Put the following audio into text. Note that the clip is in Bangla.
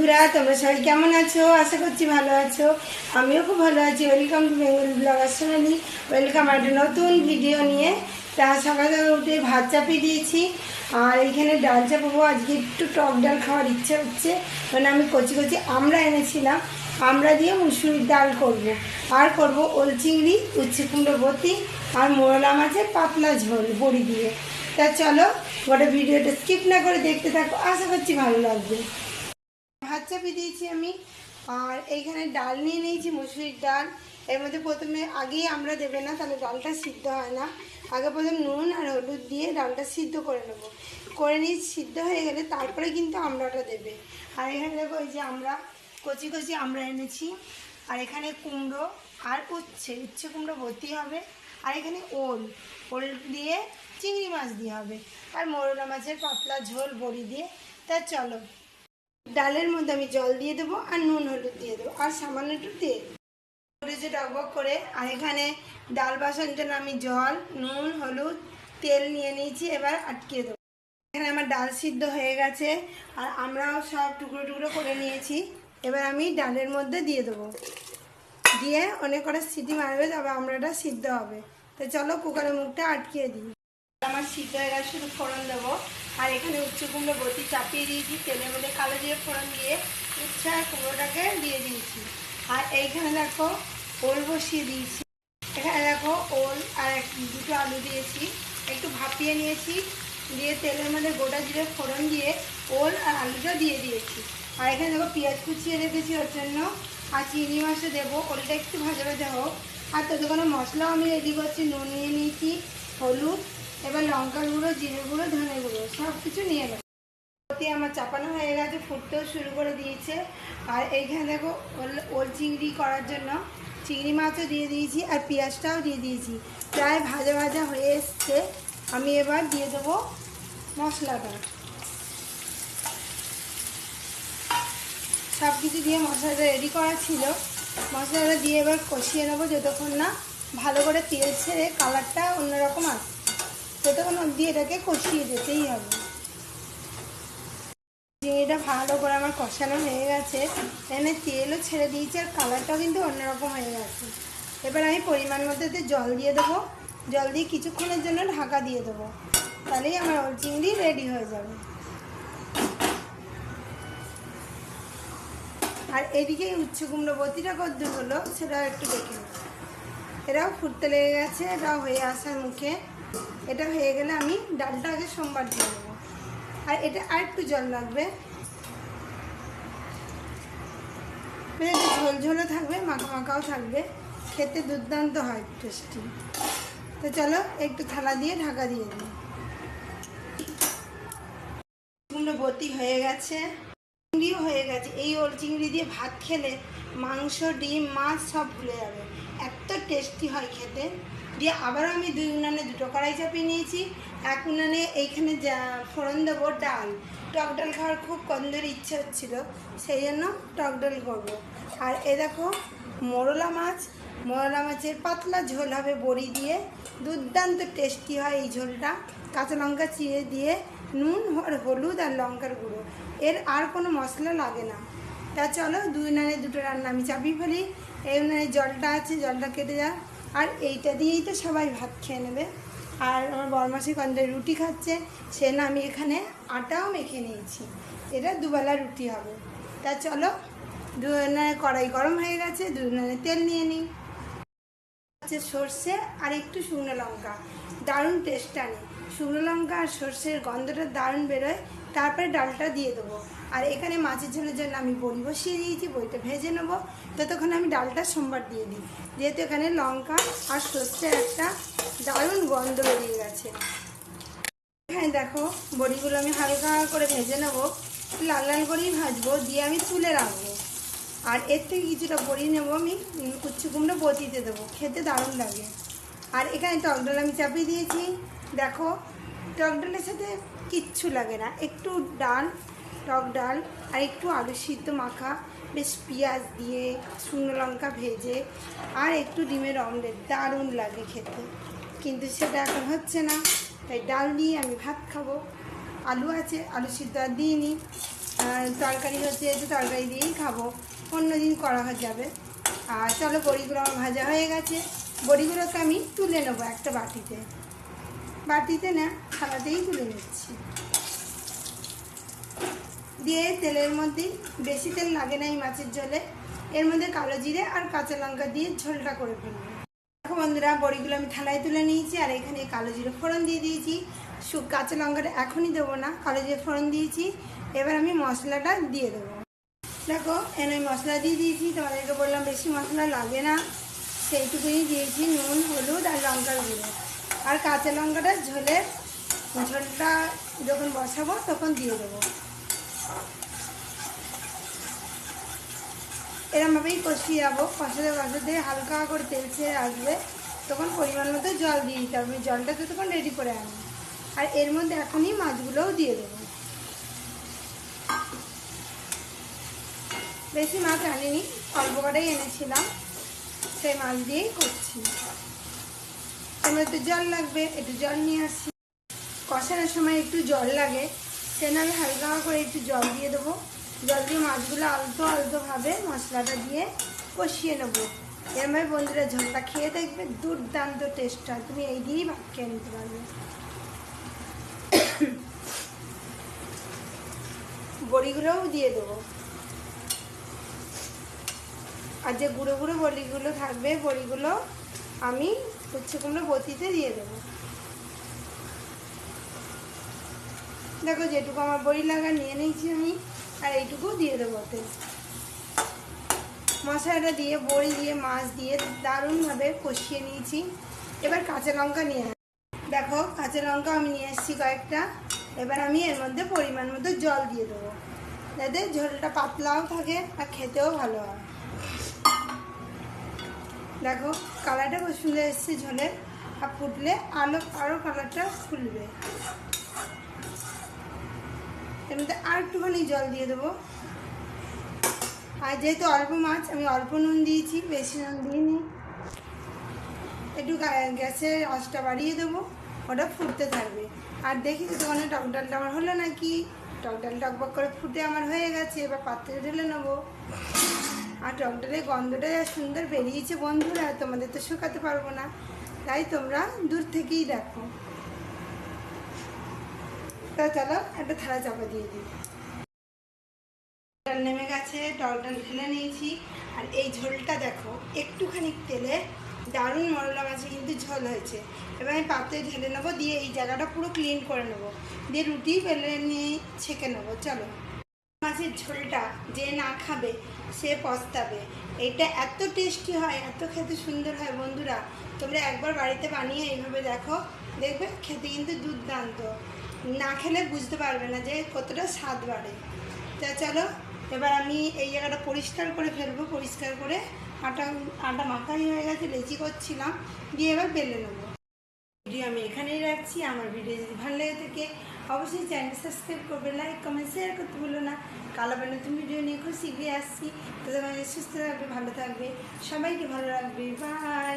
বন্ধুরা, তোমরা সবাই কেমন আছো? আশা করছি ভালো আছো। আমিও খুব ভালো আছি। Welcome to Bengal blogger Sonali welcome একটা নতুন ভিডিও নিয়ে। তা সকাল সকালে উঠে ভাত চাপিয়ে দিয়েছি। আর এইখানে ডাল চাপাবো। আজকে একটু টক ডাল খাওয়ার ইচ্ছে হচ্ছে। মানে আমি কচি কচি আমরা এনেছিলাম। আমরা দিয়ে মুসুরির ডাল করব। আর করব ওল চিংড়ি, উচ্ছে কুমড়ো বতি আর মোরলা মাছের পাতলা ঝোল বড়ি দিয়ে। তা চলো, গোটা ভিডিওটা স্কিপ না করে দেখতে থাকো। আশা করছি ভালো লাগবে। ভাত চাপিয়ে দিয়েছি আমি। আর এইখানে ডাল নিয়ে নিয়েছি, মুসুরির ডাল। এর মধ্যে প্রথমে আগেই আমরা দেবে না, তাহলে ডালটা সিদ্ধ হয় না। আগে প্রথমে নুন আর হলুদ দিয়ে ডালটা সিদ্ধ করে নেব। করে নিয়ে সিদ্ধ হয়ে গেলে তারপরে কিন্তু আমড়াটা দেবে। আর এখানে দেখো, এই যে আমরা কচি কচি আমরা এনেছি। আর এখানে কুমড়ো আর উচ্ছে উচ্ছে কুমড়ো ভর্তি হবে। আর এখানে ওল ওল দিয়ে চিংড়ি মাছ দিয়ে হবে। আর মোরলা মাছের পাতলা ঝোল বড়ি দিয়ে। তা চলো। ডালের মধ্যে আমি জল দিয়ে দেবো আর নুন হলুদ দিয়ে দেবো। আর সামান্য একটু তেল। করেছে টকবক করে, আর এখানে ডাল বাসনের জন্য আমি জল, নুন, হলুদ, তেল নিয়ে নিয়েছি, এবার আটকিয়ে দেবো। এখানে আমার ডাল সিদ্ধ হয়ে গেছে, আর আমরাও সব টুকরো টুকরো করে নিয়েছি। এবার আমি ডালের মধ্যে দিয়ে দেবো। দিয়ে অনেক কটা সিটি মারবে, তবে আমরাটা সিদ্ধ হবে। তো চলো কুকারের মুখটা আটকিয়ে দিই। আমার সিদ্ধ হয়ে গেছে, শুধু ফোড়ন দেবো। আর এখানে উচ্চ কুমড়ো বতি চাপিয়ে দিয়েছি তেলের মধ্যে কালো দিয়ে ফোড়ন দিয়ে উচ্ছে আর কুমড়োটাকে দিয়ে দিয়েছি। আর এইখানে দেখো ওল বসিয়ে দিয়েছি। এখানে দেখো ওল আর দুটো আলু দিয়েছি। একটু ভাপিয়ে নিয়েছি, দিয়ে তেলের মধ্যে গোটা জিরে ফোড়ন দিয়ে ওল আর আলুটা দিয়ে দিয়েছি। আর এখানে দেখো পেঁয়াজ কুচিয়ে রেখেছি ওর জন্য। আর চিংড়ি মাছও দেবো, ওলটা একটু ভাজা ভাজা হোক। আর ততক্ষণে মশলাও আমি রেডি করছি, নুন নিয়ে নিয়েছি, হলুদ লঙ্কার গুঁড়ো, জিরে গুঁড়ো, ধনে গুঁড়ো, সব কিছু নিয়ে নেব। আমার চাপানো হয়ে গেছে, ফুটতেও শুরু করে দিয়েছে। আর এইখানে দেখো, ওল ওল চিংড়ি করার জন্য চিংড়ি মাছও দিয়ে দিয়েছি আর পেঁয়াজটাও দিয়ে দিয়েছি। প্রায় ভাজা ভাজা হয়ে এসছে। আমি এবার দিয়ে দেবো মশলাটা। সব কিছু দিয়ে মশলাটা রেডি করা ছিল। মশলাটা দিয়ে এবার কষিয়ে নেব যতক্ষণ না ভালো করে তেল ছেড়ে কালারটা অন্যরকম আসে ততক্ষণ অবধি এটাকে কষিয়ে যেতেই হবে। চিংড়িটা ভালো করে আমার কষানো হয়ে গেছে এখানে তেলও ছেড়ে দিয়েছি আর কালারটাও কিন্তু অন্যরকম হয়ে গেছে। এবার আমি পরিমাণ মতো জল দিয়ে দেবো। জল দিয়ে কিছুক্ষণের জন্য ঢাকা দিয়ে দেবো। তাহলেই আমার ওল চিংড়ি রেডি হয়ে যাবে। আর এদিকে উচ্ছে কুমড়ো বতিটা কদ্দু হলো, সেটাও একটু দেখে এটাও ফুটতে লেগে গেছে, এটাও হয়ে আসার মুখে। এটা হয়ে গেলে আমি ডালটা আগে সোমবার দিয়ে দেবো। আর এটা আর একটু জল লাগবে। মানে একটু ঝোল ঝোলও থাকবে, মাখা মাখাও থাকবে। খেতে দুর্দান্ত হয় টেস্টি তো চলো, একটু থালা দিয়ে ঢাকা দিয়ে দিই। কুমড়ো বতি হয়ে গেছে। চিংড়িও হয়ে গেছে। এই ওল চিংড়ি দিয়ে ভাত খেলে মাংস, ডিম, মাছ সব ভুলে যাবে। এত টেস্টি হয় খেতে। দিয়ে আবারও আমি দুই উনানে দুটো কড়াই চাপিয়ে নিয়েছি। এক উনানে এইখানে যা ফোড়ন দেবো ডাল। টক ডাল খাওয়ার খুব কন্দর ইচ্ছে হচ্ছিল, সেই জন্য টক ডাল করব। আর এ দেখো, মোরলা মাছ। মোরলা মাছের পাতলা ঝোল হবে বড়ি দিয়ে। দুর্দান্ত টেস্টি হয় এই ঝোলটা। কাঁচা লঙ্কা চিড়ে দিয়ে নুন আর হলুদ আর লঙ্কার গুঁড়ো। এর আর কোনো মশলা লাগে না। তা চলো, দুই উনানে দুটো রান্না আমি চাপিয়ে ফেলি। এই উনানে জলটা আছে, জলটা কেটে যা। আর এইটা দিয়েই তো সবাই ভাত খেয়ে নেবে। আর আমার বরমাসি কন্দের রুটি খাচ্ছে, সে না আমি এখানে আটাও মেখে নিয়েছি। এটা দুবেলা রুটি হবে। তা চলো দু উনানে কড়াই গরম হয়ে গেছে উনানে তেল নিয়ে নিই। হচ্ছে সর্ষে আর একটু শুকনো লঙ্কা। দারুণ টেস্ট আনে শুকনো লঙ্কা আর সর্ষের গন্ধটা দারুণ বেরোয়। তারপরে ডালটা দিয়ে দেবো। আর এখানে মাছের ঝোলের জন্য আমি বড়ি বসিয়ে দিয়েছি, বড়িটা ভেজে নেব। ততক্ষণ আমি ডালটা সোমবার দিয়ে দিই। যেহেতু এখানে লঙ্কা আর সর্ষে একটা দারুণ গন্ধ বেরিয়ে গেছে। এখানে দেখো, বড়িগুলো আমি হালকা করে ভেজে নেব। লাল লাল করেই ভাজবো, দিয়ে আমি তুলে রাখব। আর এর থেকে কিছুটা বড়ি নেব আমি কুচ্ছু কুমড়ো বতিতে দেবো। খেতে দারুণ লাগে। আর এখানে টক ডাল আমি চাপিয়ে দিয়েছি। দেখো টক ডালের সাথে কিচ্ছু লাগে না। একটু ডাল, টক ডাল, আর একটু আলু সিদ্ধ মাখা, বেশ পেঁয়াজ দিয়ে শুকনো লঙ্কা ভেজে, আর একটু ডিমের অমলেট, দারুণ লাগে খেতে। কিন্তু সেটা এখন হচ্ছে না। তাই ডাল দিয়ে আমি ভাত খাব। আলু আছে, আলু সিদ্ধ আর দিইনি তরকারি হচ্ছে একটু তরকারি দিয়েই খাব। অন্য দিন করা হয়ে যাবে। আর চলো বড়িগুলো আমার ভাজা হয়ে গেছে। বড়িগুলোকে আমি তুলে নেব একটা বাটিতে। বাটিতে না থালাতেই তুলে নিচ্ছি। দিয়ে তেলের মধ্যে বেশি তেল লাগে না এই মাছের জলে এর মধ্যে কালো জিরে আর কাঁচা লঙ্কা দিয়ে ঝোলটা করে ফেলব। দেখো বন্ধুরা, বড়িগুলো আমি থালায় তুলে নিয়েছি আর এখানে কালো জিরে ফোড়ন দিয়ে দিয়েছি। কাঁচা লঙ্কাটা এখনই দেবো না, কালো জিরে ফোড়ন দিয়েছি। এবার আমি মশলাটা দিয়ে দেবো। দেখো, এনে মশলা দিয়ে দিয়েছি। তোমাদেরকে বললাম বেশি মশলা লাগে না। সেইটুকুই দিয়েছি, নুন, হলুদ আর লঙ্কার গুঁড়ো। আর কাঁচা লঙ্কাটা ঝোলে, ঝোলটা যখন বসাবো তখন দিয়ে দেবো। এরমভাবেই কষিয়ে যাব কষাতে কষাতে হালকা করে তেল ছেড়ে আসবে। তখন পরিমাণ মতো জল দিয়ে দিতে হবে। জলটা তখন রেডি করে আনি আর এর মধ্যে এখনই মাছগুলোও দিয়ে দেবো। বেশি মাছ আনিনি, অল্প করেই এনেছিলাম। সেই মাছ দিয়েই করছি। মধ্যে জল লাগবে, একটু জল নিয়ে আসি। কষানোর সময় একটু জল লাগে, সে আমি হালকা করে একটু জল দিয়ে দেবো। জল দিয়ে মাছগুলো আলতো আলতোভাবে মশলাটা দিয়ে কষিয়ে নেব। এরমভাবে বন্ধুরা ঝোলটা খেয়ে দেখবে, দুর্দান্ত টেস্ট হয়। তুমি এই দিয়েই ভাত খেয়ে নিতে পারবে। বড়িগুলোও দিয়ে দেবো। আর যে গুঁড়ো গুঁড়ো বড়িগুলো থাকবে, বড়িগুলো আমি উচ্ছেগুলো বতিতে দিয়ে দেবো। দেখো, যেটুকু আমার বড়ি লাগা, নিয়ে নিয়েছি আমি, আর এইটুকু দিয়ে দেবো ওতে। মশলাটা দিয়ে, বড়ি দিয়ে, মাছ দিয়ে দারুণভাবে কষিয়ে নিয়েছি। এবার কাঁচা লঙ্কা নিয়ে দেখো, কাঁচা লঙ্কা আমি নিয়ে এসেছি কয়েকটা। এবার আমি এর মধ্যে পরিমাণ মতো জল দিয়ে দেবো। যাতে ঝোলটা পাতলাও থাকে আর খেতেও ভালো হয়। দেখো, কালারটা খুব সুন্দর এসছে ঝোলের আর ফুটলে আলো আরও কালারটা ফুলবে। এর মধ্যে আর একটুখানি জল দিয়ে দেবো। আর যেহেতু অল্প মাছ, আমি অল্প নুন দিয়েছি, বেশি নুন দিইনি। একটু গ্যাসের আঁচটা বাড়িয়ে দেবো, ওটা ফুটতে থাকবে। আর দেখি তো ওখানে টক ডালটা আমার হলো নাকি? টক ডাল টকবক করে ফুটে আমার হয়ে গেছে, এবার পাত্রে ঢেলে নেব। আর টক ডালের গন্ধটা যা সুন্দর বেরিয়েছে বন্ধুরা, তোমাদের তো শুকাতে পারব না। তাই তোমরা দূর থেকেই দেখো। তা চলো, একটা থালা চাপা দিয়ে দিই। ডাল নেমে গেছে টক ডাল ঢেলে নিয়েছি। আর এই ঝোলটা দেখো, একটুখানি তেলে দারুণ মরলা মাছে কিন্তু ঝোল হয়েছে। এবার আমি পাত্রে ঢেলে নেব, দিয়ে এই জায়গাটা পুরো ক্লিন করে নেব। দিয়ে রুটি বেলে নিয়ে ছেঁকে নেব, চলো। মাছের ঝোলটা যে না খাবে, সে পস্তাবে। এটা এত টেস্টি হয়, এত খেতে সুন্দর হয় বন্ধুরা। তোমরা একবার বাড়িতে বানিয়ে এইভাবে দেখো। দেখবে খেতে কিন্তু দুর্দান্ত। না খেলে বুঝতে পারবে না যে কতটা স্বাদ বাড়ে। তা চলো, এবার আমি এই জায়গাটা পরিষ্কার করে ফেলব, পরিষ্কার করে আটা আটা মাখাই হয়ে গেছে, লেচি করছিলাম, দিয়ে এবার বেলে নেব। ভিডিও আমি এখানেই রাখছি। আমার ভিডিও যদি ভালো লেগে থাকে অবশ্যই চ্যানেল সাবস্ক্রাইব করবে লাইক কমেন্ট শেয়ার করতে ভুলো না। কালো বা নতুন ভিডিও নিয়ে খুব শীঘ্রই আসছি। তো তোমাদের সুস্থ থাকবে, ভালো থাকবে। সবাইকে ভালো রাখবে। বাই